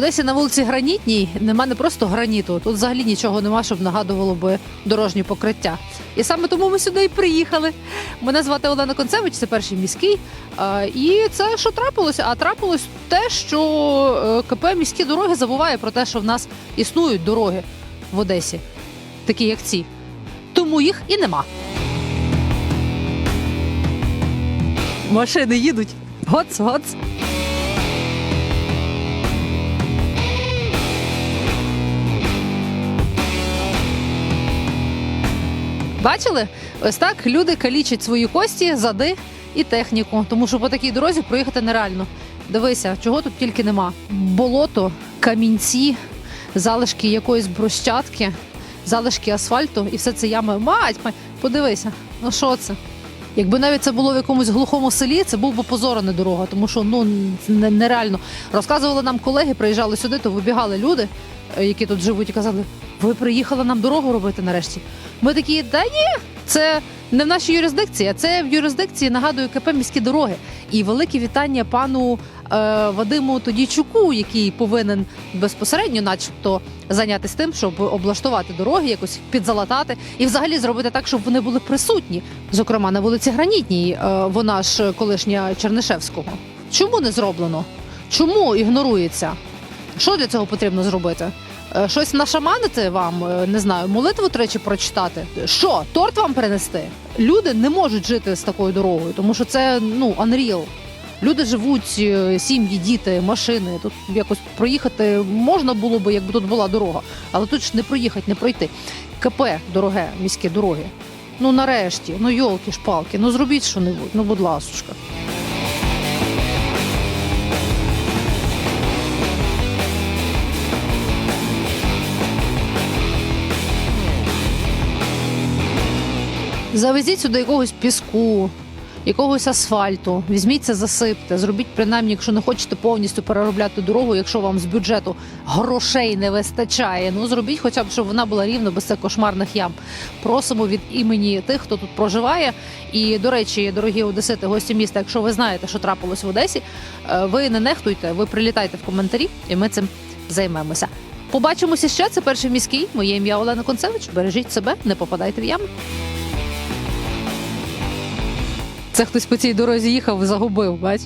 Одесі на вулиці Гранітній нема не просто граніту. Тут взагалі нічого нема, щоб нагадувало би дорожнє покриття. І саме тому ми сюди і приїхали. Мене звати Олена Концевич, це перший міський. І це що трапилося? А трапилось те, що е, КП міські дороги забуває про те, що в нас існують дороги в Одесі, такі як ці. Тому їх і нема. Машини їдуть. Гоц, гоц. Бачили? Ось так люди калічать свої кості, зади і техніку, тому що по такій дорозі проїхати нереально. Дивися, чого тут тільки нема: болото, камінці, залишки якоїсь брусчатки, залишки асфальту, і все це ями. Мать, мать, подивися, ну що це? Якби навіть це було в якомусь глухому селі, це був би позорена дорога, тому що ну нереально. Розказували нам колеги, приїжджали сюди, то вибігали люди, е, які тут живуть, і казали: ви приїхали нам дорогу робити нарешті. Ми такі, та ні, це не в нашій юрисдикції, а це в юрисдикції нагадую КП міські дороги. І велике вітання пану е, Вадиму Тодійчуку, який повинен безпосередньо, начебто, зайнятися тим, щоб облаштувати дороги, якось підзалатати і взагалі зробити так, щоб вони були присутні. Зокрема, на вулиці Гранітній, е, вона ж колишня Чернишевського. Чому не зроблено? Чому ігнорується? Що для цього потрібно зробити? Е, Щось нашаманити вам, е, не знаю, молитву тричі прочитати. Що, торт вам принести? Люди не можуть жити з такою дорогою, тому що це ну unreal. Люди живуть, е, сім'ї, діти, машини. Тут якось проїхати можна було би, якби тут була дорога, але тут ж не проїхати, не пройти. КП дороге, міські дороги. Ну нарешті, ну йолки шпалки, ну зробіть що-небудь, ну будь ласочка. Завезіть сюди якогось піску, якогось асфальту, візьміться, засипте, зробіть принаймні, якщо не хочете повністю переробляти дорогу, якщо вам з бюджету грошей не вистачає. Ну зробіть, хоча б щоб вона була рівно без цих кошмарних ям. Просимо від імені тих, хто тут проживає. І до речі, дорогі одесити, гості міста, якщо ви знаєте, що трапилось в Одесі, е, ви не нехтуйте, ви прилітайте в коментарі, і ми цим займемося. Побачимося ще. Це перший міський. Моє ім'я Олена Концевич. Бережіть себе, не попадайте в ями. Це хтось по цій дорозі їхав, загубив, бач.